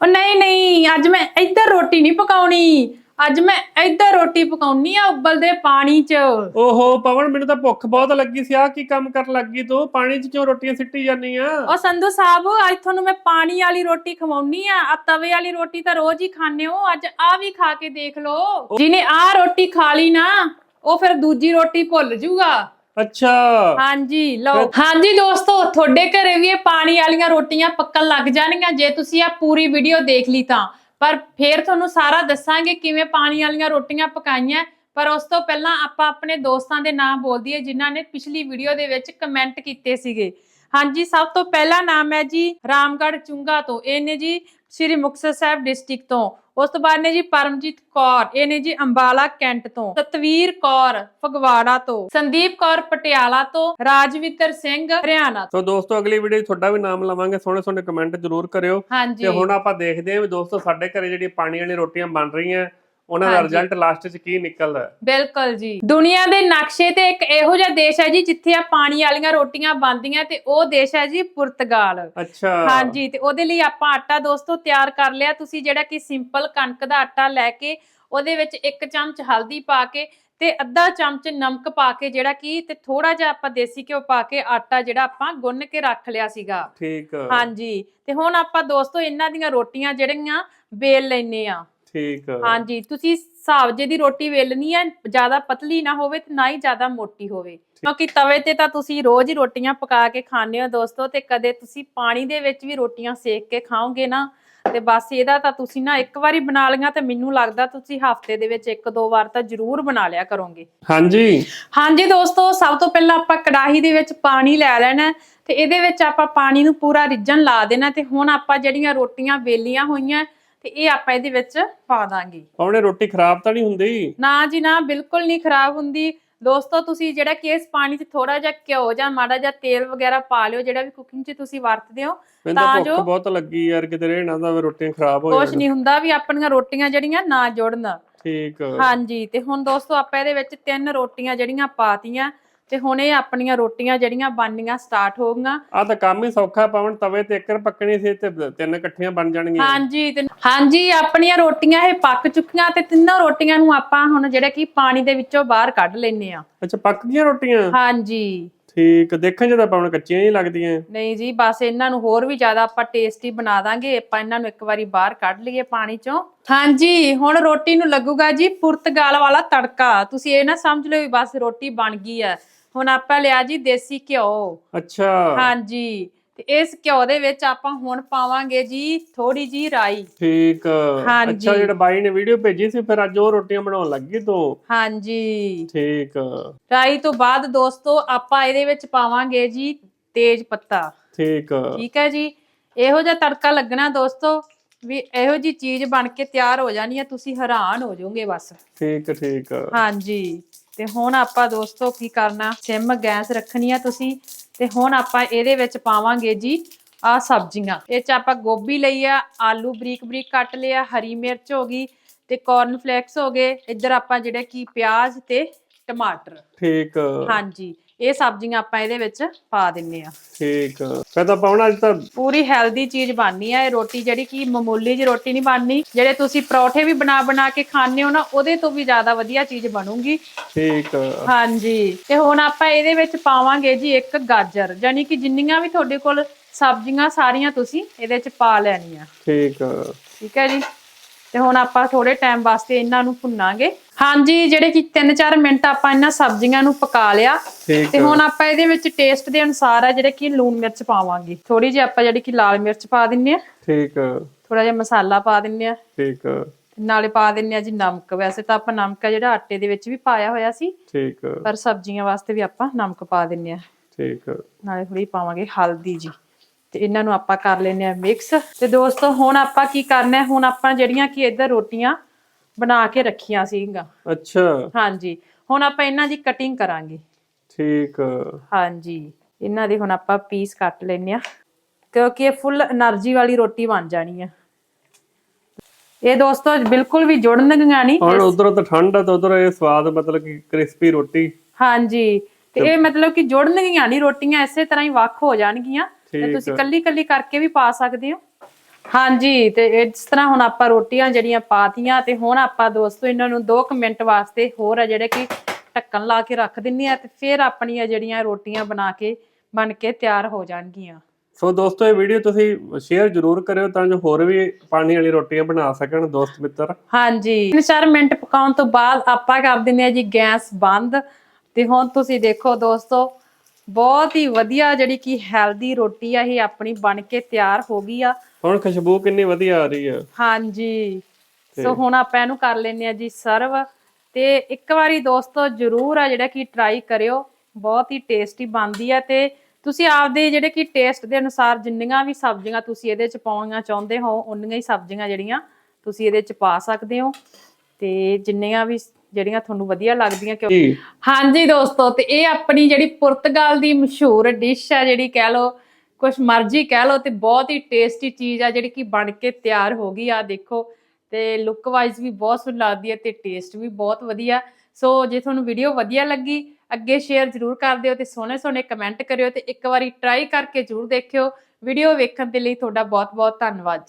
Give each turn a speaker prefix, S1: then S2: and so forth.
S1: ਉਹ ਨਹੀਂ ਨਹੀਂ ਅੱਜ ਮੈਂ ਇੱਧਰ ਰੋਟੀ ਨਹੀਂ ਪਕਾਉਣੀ। ਅੱਜ ਮੈਂ ਇੱਧਰ ਰੋਟੀ ਪਕਾਉਣੀ ਆ ਉਬਲਦੇ ਪਾਣੀ 'ਚ।
S2: ਓਹੋ ਪਵਨ ਮੈਨੂੰ ਤਾਂ ਭੁੱਖ ਬਹੁਤ ਲੱਗੀ ਸੀ। ਆ ਕੀ ਕੰਮ ਕਰਨ ਲੱਗੀ ਤੂੰ? ਪਾਣੀ 'ਚ ਕਿਉਂ ਰੋਟੀਆਂ ਸਿੱਟੀ ਜਾਂਦੀ ਆ?
S1: ਉਹ ਸੰਧੂ ਸਾਹਿਬ ਅੱਜ ਤੁਹਾਨੂੰ ਮੈਂ ਪਾਣੀ ਵਾਲੀ ਰੋਟੀ ਖਵਾਉਣੀ ਆ। ਆ ਤਵੇ ਵਾਲੀ ਰੋਟੀ ਤਾਂ ਰੋਜ਼ ਹੀ ਖਾਂਦੇ ਹੋ। ਅੱਜ ਆ ਵੀ ਖਾ ਕੇ ਦੇਖ ਲਓ। ਜਿਹਨੇ ਆ ਰੋਟੀ ਖਾ ਲਈ ਨਾ ਉਹ ਫਿਰ ਦੂਜੀ ਰੋਟੀ ਭੁੱਲ ਜੂਗਾ।
S2: ਅੱਛਾ।
S1: ਹਾਂਜੀ ਲਓ। ਹਾਂਜੀ ਦੋਸਤੋ ਤੁਹਾਡੇ ਘਰੇ ਵੀ ਇਹ ਪਾਣੀ ਵਾਲੀਆਂ ਰੋਟੀਆਂ ਪੱਕਣ ਲੱਗ ਜਾਣਗੀਆਂ। ਜੇ ਤੁਸੀਂ ਆ ਪੂਰੀ ਵੀਡੀਓ ਦੇਖ ਲਈ ਤਾਂ। ਪਰ ਫੇਰ ਤੁਹਾਨੂੰ ਸਾਰਾ ਦੱਸਾਂਗੇ ਕਿਵੇਂ ਪਾਣੀ ਵਾਲੀਆਂ ਰੋਟੀਆਂ ਪਕਾਈਆਂ। ਪਰ ਉਸ ਤੋਂ ਪਹਿਲਾਂ ਆਪਾਂ ਆਪਣੇ ਦੋਸਤਾਂ ਦੇ ਨਾਮ ਬੋਲ ਦਈਏ ਜਿਨ੍ਹਾਂ ਨੇ ਪਿਛਲੀ ਵੀਡੀਓ ਦੇ ਵਿੱਚ ਕਮੈਂਟ ਕੀਤੇ ਸੀਗੇ। ਹਾਂਜੀ ਸਭ ਤੋਂ ਪਹਿਲਾ ਨਾਮ ਹੈ ਜੀ ਰਾਮਗੜ੍ਹ ਚੁੰਗਾ ਤੋਂ। ਇਹ ਨੇ ਜੀ ਸ੍ਰੀ ਮੁਕਤਸਰ ਸਾਹਿਬ ਡਿਸਟ੍ਰਿਕਟ ਤੋਂ। ਉਸ ਤੋਂ ਬਾਅਦ ਨੇ ਜੀ ਪਰਮਜੀਤ ਕੌਰ ਇਹ ਨੇ ਜੀ ਅੰਬਾਲਾ ਕੈਂਟ ਤੋਂ। ਸਤਵੀਰ ਕੌਰ ਫਗਵਾੜਾ ਤੋਂ। ਸੰਦੀਪ ਕੌਰ ਪਟਿਆਲਾ ਤੋਂ। ਰਾਜਵਿੰਦਰ ਸਿੰਘ ਹਰਿਆਣਾ ਤੋਂ।
S2: ਦੋਸਤੋ ਅਗਲੀ ਵੀਡੀਓ ਤੁਹਾਡਾ ਵੀ ਨਾਮ ਲਵਾਂਗੇ। ਸੋਹਣੇ ਸੋਹਣੇ ਕਮੈਂਟ ਜ਼ਰੂਰ ਕਰਿਓ। ਤੇ ਹੁਣ ਆਪਾਂ ਦੇਖਦੇ ਹਾਂ ਵੀ ਦੋਸਤੋ ਸਾਡੇ ਘਰੇ ਜਿਹੜੀ ਪਾਣੀ ਵਾਲੀ ਰੋਟੀਆਂ ਬਣ ਰਹੀਆਂ ਉਹਨਾਂ ਦਾ। ਰਿਜ਼ਲਟ ਲਾਸਟ 'ਚ ਕੀ ਨਿਕਲਦਾ? ਹੈ।
S1: ਬਿਲਕੁਲ ਜੀ। ਦੁਨੀਆ ਦੇ ਨਕਸ਼ੇ ਤੇ ਇੱਕ ਇਹੋ ਜਿਹਾ ਦੇਸ਼ ਹੈ ਜੀ ਜਿੱਥੇ ਆ ਪਾਣੀ ਵਾਲੀਆਂ ਰੋਟੀਆਂ ਬਣਦੀਆਂ ਤੇ ਉਹ ਦੇਸ਼ ਹੈ ਜੀ ਪੁਰਤਗਾਲ।
S2: ਅੱਛਾ।
S1: ਹਾਂਜੀ ਤੇ ਉਹਦੇ ਲਈ ਆਪਾਂ ਆਟਾ ਦੋਸਤੋ ਤਿਆਰ ਕਰ ਲਿਆ। ਤੁਸੀਂ ਜਿਹੜਾ ਕਿ ਸਿੰਪਲ ਕਣਕ ਦਾ ਆਟਾ ਲੈ ਕੇ ਉਹਦੇ ਵਿੱਚ ਇੱਕ ਚਮਚ ਹਲਦੀ ਪਾ ਕੇ ਤੇ ਅੱਧਾ ਚਮਚ ਨਮਕ ਪਾ ਕੇ ਜਿਹੜਾ ਕਿ ਤੇ ਥੋੜਾ ਜਿਹਾ ਆਪਾਂ ਦੇਸੀ ਘਿਓ ਪਾ ਕੇ ਆਟਾ ਜਿਹੜਾ ਆਪਾਂ ਗੁੰਨ ਕੇ ਰੱਖ ਲਿਆ ਸੀਗਾ।
S2: ਠੀਕ।
S1: ਹਾਂਜੀ ਤੇ ਹੁਣ ਆਪਾਂ ਦੋਸਤੋ ਇਹਨਾਂ ਦੀਆਂ ਰੋਟੀਆਂ ਜਿਹੜੀਆਂ ਵੇਲ ਲੈਨੇ ਆ
S2: ਠੀਕ
S1: ਹਾਂਜੀ ਤੁਸੀਂ ਹਿਸਾਬ ਜੇ ਦੀ ਰੋਟੀ ਵੇਲਣੀ ਹੈ ਜ਼ਿਆਦਾ ਪਤਲੀ ਨਾ ਹੋਵੇ ਤੇ ਨਾ ਹੀ ਜ਼ਿਆਦਾ ਮੋਟੀ ਹੋਵੇ। ਕਿਉਂਕਿ ਤਵੇ ਤੇ ਤਾਂ ਤੁਸੀਂ ਰੋਜ਼ ਹੀ ਰੋਟੀਆਂ ਪਕਾ ਕੇ ਖਾਂਦੇ ਹੋ ਦੋਸਤੋ ਤੇ ਕਦੇ ਤੁਸੀਂ ਪਾਣੀ ਦੇ ਵਿੱਚ ਵੀ ਰੋਟੀਆਂ ਸੇਕ ਕੇ ਖਾਓਗੇ ਨਾ ਤੇ ਬਸ ਇਹਦਾ ਤਾਂ ਤੁਸੀਂ ਨਾ ਇੱਕ ਵਾਰੀ ਬਣਾ ਲਈਆਂ ਤੇ ਮੈਨੂੰ ਲੱਗਦਾ ਤੁਸੀਂ ਹਫ਼ਤੇ ਦੇ ਵਿੱਚ ਇੱਕ ਦੋ ਵਾਰ ਤਾਂ ਜ਼ਰੂਰ ਬਣਾ ਲਿਆ ਕਰੋਗੇ।
S2: ਹਾਂਜੀ।
S1: ਹਾਂਜੀ ਦੋਸਤੋ ਸਭ ਤੋਂ ਪਹਿਲਾਂ ਆਪਾਂ ਕੜਾਹੀ ਦੇ ਵਿੱਚ ਪਾਣੀ ਲੈ ਲੈਣਾ ਤੇ ਇਹਦੇ ਵਿੱਚ ਆਪਾਂ ਪਾਣੀ ਨੂੰ ਪੂਰਾ ਰਿੱਝਣ ਲਾ ਦੇਣਾ ਤੇ ਹੁਣ ਆਪਾਂ ਜਿਹੜੀਆਂ ਰੋਟੀਆਂ ਵੇਲੀਆਂ ਹੋਈਆਂ ਤੇ ਇਹ ਆਪਾਂ ਇਹਦੇ ਵਿੱਚ ਪਾ ਦਾਂਗੇ।
S2: ਪਵਨੇ ਰੋਟੀ ਖਰਾਬ ਤਾਂ ਨਹੀਂ ਹੁੰਦੀ?
S1: ਨਾ ਜੀ ਨਾ ਬਿਲਕੁਲ ਨਹੀਂ ਖਰਾਬ ਹੁੰਦੀ। ਦੋਸਤੋ ਤੁਸੀਂ ਜਿਹੜਾ ਕਿ ਇਸ ਪਾਣੀ 'ਚ ਥੋੜਾ ਜਿਹਾ ਘਿਓ ਜਾਂ ਮਾੜਾ ਜਿਹਾ ਤੇਲ ਵਗੈਰਾ ਪਾ ਲਿਓ ਜਿਹੜਾ ਵੀ ਕੁਕਿੰਗ 'ਚ ਤੁਸੀਂ ਵਰਤਦੇ ਹੋ
S2: ਤਾਂ
S1: ਤਾਂ ਜੋ-
S2: ਬਹੁਤ ਲੱਗੀ ਯਾਰ ਕਿਤੇ ਰਹਿਣਾ ਦਾ ਵੀ ਰੋਟੀਆਂ ਖਰਾਬ ਹੋ
S1: ਕੁਛ
S2: ਜਾਣ।
S1: ਨਹੀਂ ਹੁੰਦਾ ਵੀ ਆਪਣੀਆਂ ਰੋਟੀਆਂ ਜਿਹੜੀਆਂ ਨਾ ਜੁੜਨ।
S2: ਠੀਕ।
S1: ਹਾਂਜੀ ਤੇ ਹੁਣ ਦੋਸਤੋ ਆਪਾਂ ਇਹਦੇ ਵਿੱਚ ਤਿੰਨ ਰੋਟੀਆਂ ਜਿਹੜੀਆਂ ਪਾਤੀਆਂ ਤੇ ਹੁਣ ਇਹ ਆਪਣੀਆਂ ਰੋਟੀਆਂ ਜਿਹੜੀਆਂ ਬਣਨੀਆਂ ਸਟਾਰਟ ਹੋ ਗਈਆਂ।
S2: ਆ ਤਾਂ ਕੰਮ ਹੀ ਸੌਖਾ ਪਵਨ ਤਵੇ ਤੇ ਇੱਕਰ ਪੱਕਣੀ ਸੀ ਤੇ ਤਿੰਨ ਇਕੱਠੀਆਂ ਬਣ ਜਾਣਗੀਆਂ।
S1: ਹਾਂਜੀ ਤੇ ਹਾਂਜੀ ਆਪਣੀਆਂ ਰੋਟੀਆਂ ਇਹ ਪੱਕ ਚੁੱਕੀਆਂ ਤੇ ਤਿੰਨੋਂ ਰੋਟੀਆਂ ਨੂੰ ਆਪਾਂ ਹੁਣ ਜਿਹੜਾ ਕਿ ਪਾਣੀ ਦੇ ਵਿੱਚੋਂ ਬਾਹਰ ਕੱਢ ਲੈਨੇ ਆ
S2: ਅੱਛਾ ਪੱਕ ਗਈਆਂ ਰੋਟੀਆਂ?
S1: ਹਾਂਜੀ।
S2: ਠੀਕ ਦੇਖਣ 'ਚ ਤਾਂ ਪਵਨ ਕੱਚੀਆਂ ਹੀ ਲੱਗਦੀਆਂ।
S1: ਨਹੀਂ ਜੀ ਬਸ ਇਹਨਾਂ ਨੂੰ ਹੋਰ ਵੀ ਜ਼ਿਆਦਾ ਆਪਾਂ ਟੇਸਟੀ ਬਣਾ ਦਾਂਗੇ ਆਪਾਂ ਇਹਨਾਂ ਨੂੰ ਇੱਕ ਵਾਰੀ ਬਾਹਰ ਕੱਢ ਲਈਏ ਪਾਣੀ ਚੋਂ। ਹਾਂਜੀ ਹੁਣ ਰੋਟੀ ਨੂੰ ਲੱਗੂਗਾ ਜੀ ਪੁਰਤਗਾਲ ਵਾਲਾ ਤੜਕਾ। ਤੁਸੀਂ ਇਹ ਨਾ ਸਮਝ ਲਿਓ ਵੀ ਬਸ ਰੋਟੀ ਬਣ ਗਈ ਹੈ। ਹੁਣ ਆਪਾਂ ਲਿਆ ਜੀ ਦੇਸੀ ਘਿਓ।
S2: ਅੱਛਾ।
S1: ਹਾਂਜੀ। ਤੇ ਇਸ ਘਿਓ ਦੇ ਵਿੱਚ ਆਪਾਂ ਹੁਣ ਪਾਵਾਂਗੇ ਜੀ ਥੋੜੀ ਜੀ ਰਾਈ।
S2: ਠੀਕ।
S1: ਹਾਂਜੀ।
S2: ਅੱਛਾ ਜਿਹੜਾ ਬਾਈ ਨੇ ਵੀਡੀਓ ਭੇਜੀ ਸੀ ਫਿਰ ਅੱਜ ਉਹ ਰੋਟੀਆਂ ਬਣਾਉਣ ਲੱਗੀ ਤੂੰ?
S1: ਹਾਂਜੀ।
S2: ਠੀਕ।
S1: ਰਾਈ ਤੋਂ ਬਾਅਦ ਦੋਸਤੋ ਆਪਾਂ ਇਹਦੇ ਵਿੱਚ ਪਾਵਾਂਗੇ ਜੀ ਤੇਜ ਪੱਤਾ।
S2: ਠੀਕ।
S1: ਠੀਕ ਹੈ ਜੀ। ਇਹੋ ਜਿਹਾ ਤੜਕਾ ਲੱਗਣਾ ਦੋਸਤੋ ਵੀ ਇਹੋ ਜੀ ਚੀਜ਼ ਬਣ ਕੇ ਤਿਆਰ ਹੋ ਜਾਣੀ ਹੈ ਤੁਸੀਂ ਹੈਰਾਨ ਹੋ ਜਾਓਗੇ ਬਸ।
S2: ਠੀਕ ਠੀਕ।
S1: ਹਾਂਜੀ। ਤੇ ਹੁਣ ਆਪਾਂ ਦੋਸਤੋ ਕੀ ਕਰਨਾ? ਸਿਮ ਗੈਸ ਰੱਖਣੀ ਆ ਤੁਸੀਂ ਤੇ ਹੁਣ ਆਪਾਂ ਇਹਦੇ ਵਿੱਚ ਪਾਵਾਂਗੇ ਜੀ ਆ ਸਬਜ਼ੀਆਂ। ਇਹ ਚ ਆਪਾਂ ਗੋਭੀ ਲਈ ਆ ਆਲੂ ਬਰੀਕ ਬਰੀਕ ਕੱਟ ਲਿਆ ਹਰੀ ਮਿਰਚ ਹੋ ਗਈ ਤੇ ਕਾਰਨ ਫਲੇਕਸ ਹੋ ਗਏ। ਇੱਧਰ ਆਪਾਂ ਜਿਹੜੇ ਕੀ ਪਿਆਜ਼ ਤੇ ਟਮਾਟਰ।
S2: ਠੀਕ।
S1: ਹਾਂਜੀ। ਇਹ ਸਬਜ਼ੀਆਂ ਆਪਾਂ ਇਹਦੇ ਵਿੱਚ ਪਾ ਦਿੰਨੇ ਆ।
S2: ਠੀਕ ਫਿਰ ਤਾਂ ਪਵਨ ਅੱਜ ਤਾਂ
S1: ਪੂਰੀ ਹੈਲਦੀ ਚੀਜ਼ ਬਣਨੀ ਆ ਇਹ ਰੋਟੀ ਜਿਹੜੀ ਕਿ ਮਾਮੂਲੀ ਜਿਹੀ ਰੋਟੀ ਨਹੀਂ ਬਣਨੀ। ਜਿਹੜੇ ਤੁਸੀਂ ਪਰੌਠੇ ਵੀ ਬਣਾ ਬਣਾ ਕੇ ਖਾਂਦੇ ਹੋ ਨਾ ਉਹਦੇ ਤੋਂ ਵੀ ਜ਼ਿਆਦਾ ਵਧੀਆ ਚੀਜ਼ ਬਣੂਗੀ।
S2: ਠੀਕ
S1: ਹਾਂਜੀ। ਤੇ ਹੁਣ ਆਪਾਂ ਇਹਦੇ ਵਿੱਚ ਪਾਵਾਂਗੇ ਜੀ ਇੱਕ ਗਾਜਰ ਯਾਨੀ ਕਿ ਜਿੰਨੀਆਂ ਵੀ ਤੁਹਾਡੇ ਕੋਲ ਸਬਜ਼ੀਆਂ ਸਾਰੀਆਂ ਤੁਸੀਂ ਇਹਦੇ ਚ ਪਾ ਲੈਣੀਆਂ।
S2: ਠੀਕ
S1: ਠੀਕ ਹੈ ਜੀ। ਤੇ ਹੁਣ ਆਪਾਂ ਥੋੜੇ ਟਾਈਮ ਵਾਸਤੇ ਇਹਨਾਂ ਨੂੰ ਭੁੰਨਾਂਗੇ। ਹਾਂਜੀ ਜਿਹੜੇ ਕਿ 3-4 ਮਿੰਟ ਆਪਾਂ ਇਹਨਾਂ ਸਬਜ਼ੀਆਂ ਨੂੰ ਪਕਾ ਲਿਆ। ਤੇ ਹੁਣ ਆਪਾਂ ਇਹਦੇ ਵਿੱਚ ਟੇਸਟ ਦੇ ਅਨੁਸਾਰ ਆ ਜਿਹੜੇ ਕਿ ਲੂਣ ਮਿਰਚ ਪਾਵਾਂਗੇ। ਥੋੜੀ ਜਿਹੀ ਆਪਾਂ ਜਿਹੜੀ ਕਿ ਲਾਲ ਮਿਰਚ ਪਾ ਦਿੰਨੇ ਆ।
S2: ਠੀਕ
S1: ਥੋੜਾ ਜਿਹਾ ਮਸਾਲਾ ਪਾ ਦਿੰਨੇ ਆ।
S2: ਠੀਕ
S1: ਨਾਲੇ ਪਾ ਦਿੰਨੇ ਆ ਜੀ ਨਮਕ। ਵੈਸੇ ਤਾਂ ਆਪਾਂ ਨਮਕ ਆ ਜਿਹੜਾ ਆਟੇ ਦੇ ਵਿੱਚ ਵੀ ਪਾਇਆ ਹੋਇਆ ਸੀ।
S2: ਠੀਕ
S1: ਪਰ ਸਬਜ਼ੀਆਂ ਵਾਸਤੇ ਵੀ ਆਪਾਂ ਨਮਕ ਪਾ ਦਿੰਨੇ ਆ।
S2: ਠੀਕ
S1: ਨਾਲੇ ਥੋੜੀ ਪਾਵਾਂਗੇ ਹਲਦੀ ਜੀ। ਤੇ ਇਹਨਾਂ ਨੂੰ ਆਪਾਂ ਕਰ ਲੈਨੇ ਆ ਮਿਕਸ ਤੇ ਦੋਸਤੋ ਹੁਣ ਆਪਾਂ ਕੀ ਕਰਨਾ ਹੈ? ਹੁਣ ਆਪਾਂ ਜਿਹੜੀਆਂ ਕਿ ਇੱਧਰ ਰੋਟੀਆਂ ਬਣਾ ਕੇ ਰੱਖੀਆਂ ਸੀਗਾ
S2: ਅੱਛਾ।
S1: ਹਾਂਜੀ। ਹੁਣ ਆਪਾਂ ਇਹਨਾਂ ਦੀ ਕਟਿੰਗ ਕਰਾਂਗੇ।
S2: ਠੀਕ।
S1: ਹਾਂਜੀ। ਇਹਨਾਂ ਦੇ ਹੁਣ ਆਪਾਂ ਪੀਸ ਕੱਟ ਲੈਨੇ ਆ ਕਿਉਂਕਿ ਇਹ ਫੁੱਲ એનર્ਜੀ ਵਾਲੀ ਰੋਟੀ ਬਣ ਜਾਣੀ ਆ ਇਹ ਦੋਸਤੋ ਬਿਲਕੁਲ ਵੀ ਜੁੜਨਗੀਆਂ ਨਹੀਂ।
S2: ਔਰ ਉਧਰੋਂ ਤਾਂ ਠੰਡ ਆ ਤਾਂ ਉਧਰੋਂ ਇਹ ਸਵਾਦ ਮਤਲਬ ਕਿ ਕ੍ਰਿਸਪੀ ਰੋਟੀ।
S1: ਹਾਂਜੀ। ਤੇ ਇਹ ਮਤਲਬ ਕਿ ਜੁੜਨਗੀਆਂ ਨਹੀਂ। ਰੋਟੀਆਂ ਇਸੇ ਤਰ੍ਹਾਂ ਹੀ ਵੱਖ ਹੋ ਜਾਣਗੀਆਂ। ਤੇ ਤੁਸੀਂ ਕੱਲੀ ਕੱਲੀ ਕਰਕੇ ਵੀ ਪਾ ਸਕਦੇ ਹੋ? ਹਾਂਜੀ ਤੇ ਇਸ ਤਰ੍ਹਾਂ ਹੁਣ ਆਪਾਂ ਰੋਟੀਆਂ ਜਿਹੜੀਆਂ ਪਾਤੀਆਂ ਤੇ ਹੁਣ ਆਪਾਂ ਦੋਸਤੋ ਇਹਨਾਂ ਨੂੰ 2 ਮਿੰਟ ਵਾਸਤੇ ਹੋਰ ਆ ਜਿਹੜੇ ਕਿ ਢੱਕਣ ਲਾ ਕੇ ਰੱਖ ਦਿੰਨੀ ਆ ਤੇ ਫਿਰ ਆਪਣੀਆਂ ਜਿਹੜੀਆਂ ਰੋਟੀਆਂ ਬਣਾ ਕੇ ਬਣ ਕੇ ਤਿਆਰ ਹੋ ਜਾਣਗੀਆਂ।
S2: ਸੋ ਦੋਸਤੋ ਇਹ ਵੀਡੀਓ ਤੁਸੀਂ ਸ਼ੇਅਰ ਜ਼ਰੂਰ ਕਰਿਓ ਤਾਂ ਜੋ ਹੋਰ ਵੀ ਪਾਣੀ ਵਾਲੀ ਰੋਟੀਆਂ ਬਣਾ ਸਕਣ ਦੋਸਤ ਮਿੱਤਰ।
S1: ਹਾਂਜੀ 3-4 ਮਿੰਟ ਪਕਾਉਣ ਤੋਂ ਬਾਅਦ ਆਪਾਂ ਕਰ ਦਿੰਨੇ ਆ ਜੀ ਗੈਸ ਬੰਦ। ਤੇ ਹੁਣ ਤੁਸੀਂ ਦੇਖੋ ਦੋਸਤੋ ਬਹੁਤ ਹੀ ਵਧੀਆ ਜਿਹੜੀ ਕਿ ਹੈਲਦੀ ਰੋਟੀ ਆ ਇਹ ਆਪਣੀ ਬਣ ਕੇ ਤਿਆਰ ਹੋ ਗਈ ਆ।
S2: ਹੁਣ ਖੁਸ਼ਬੂ ਕਿੰਨੀ ਵਧੀਆ ਆ ਰਹੀ ਆ।
S1: ਹਾਂਜੀ। ਸੋ ਹੁਣ ਆਪਾਂ ਇਹਨੂੰ ਕਰ ਲੈਨੇ ਆ ਜੀ ਸਰਵ ਤੇ ਇੱਕ ਵਾਰੀ ਦੋਸਤੋ ਜਰੂਰ ਆ ਜਿਹੜਾ ਕਿ ਟਰਾਈ ਕਰਿਓ। ਬਹੁਤ ਹੀ ਟੇਸਟੀ ਬਣਦੀ ਆ ਤੇ ਤੁਸੀਂ ਆਪਦੇ ਜਿਹੜੇ ਕਿ ਟੇਸਟ ਦੇ ਅਨੁਸਾਰ ਜਿੰਨੀਆਂ ਵੀ ਸਬਜ਼ੀਆਂ ਤੁਸੀਂ ਇਹਦੇ ਚ ਪਾਉਣੀਆਂ ਚਾਹੁੰਦੇ ਹੋ ਉਨੀਆਂ ਹੀ ਸਬਜ਼ੀਆਂ ਜਿਹੜੀਆਂ ਤੁਸੀਂ ਇਹਦੇ ਚ ਪਾ ਸਕਦੇ ਹੋ। ਤੇ ਜਿੰਨੀਆਂ ਵੀ ਜਿਹੜੀਆਂ ਤੁਹਾਨੂੰ ਵਧੀਆ ਲੱਗਦੀਆਂ ਕਿਉਂ ਹਾਂਜੀ ਦੋਸਤੋ ਤੇ ਇਹ ਆਪਣੀ ਜਿਹੜੀ ਪੁਰਤਗਾਲ ਦੀ ਮਸ਼ਹੂਰ ਡਿਸ਼ ਆ ਜਿਹੜੀ ਕਹਿ ਲਓ ਕੁਛ ਮਰਜ਼ੀ ਕਹਿ ਲਓ ਤੇ ਬਹੁਤ ਹੀ ਟੇਸਟੀ ਚੀਜ਼ ਆ ਜਿਹੜੀ ਕਿ ਬਣ ਕੇ ਤਿਆਰ ਹੋ ਗਈ ਆ ਦੇਖੋ। ਤੇ ਲੁੱਕ ਵਾਈਜ਼ ਵੀ ਬਹੁਤ ਸੁੰਦਰ ਲੱਗਦੀ ਹੈ ਤੇ ਟੇਸਟ ਵੀ ਬਹੁਤ ਵਧੀਆ। ਸੋ ਜੇ ਤੁਹਾਨੂੰ ਵੀਡੀਓ ਵਧੀਆ ਲੱਗੀ ਅੱਗੇ ਸ਼ੇਅਰ ਜ਼ਰੂਰ ਕਰ ਦਿਓ ਤੇ ਸੋਹਣੇ ਸੋਹਣੇ ਕਮੈਂਟ ਕਰਿਓ ਤੇ ਇੱਕ ਵਾਰੀ ਟਰਾਈ ਕਰਕੇ ਜ਼ਰੂਰ ਦੇਖਿਓ। ਵੀਡੀਓ ਵੇਖਣ ਦੇ ਲਈ ਤੁਹਾਡਾ ਬਹੁਤ ਬਹੁਤ ਧੰਨਵਾਦ